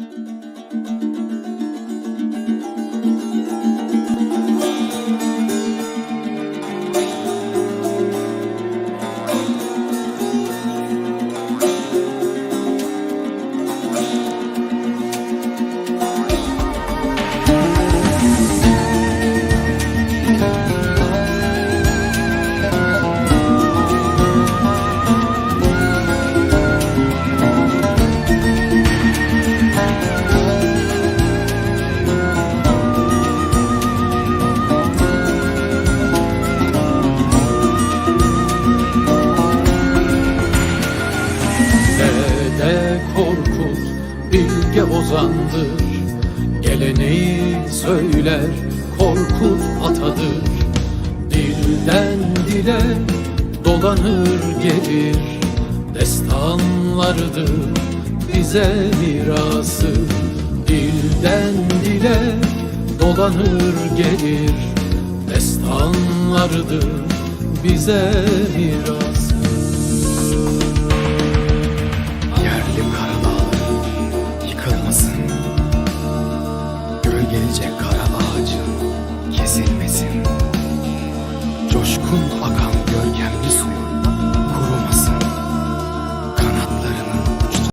Música Korkut bilge ozandır Geleneği söyler Korkut atadır. Dilden dile dolanır gelir Destanlardır bize mirası. Dilden dile dolanır gelir Destanlardır bize miras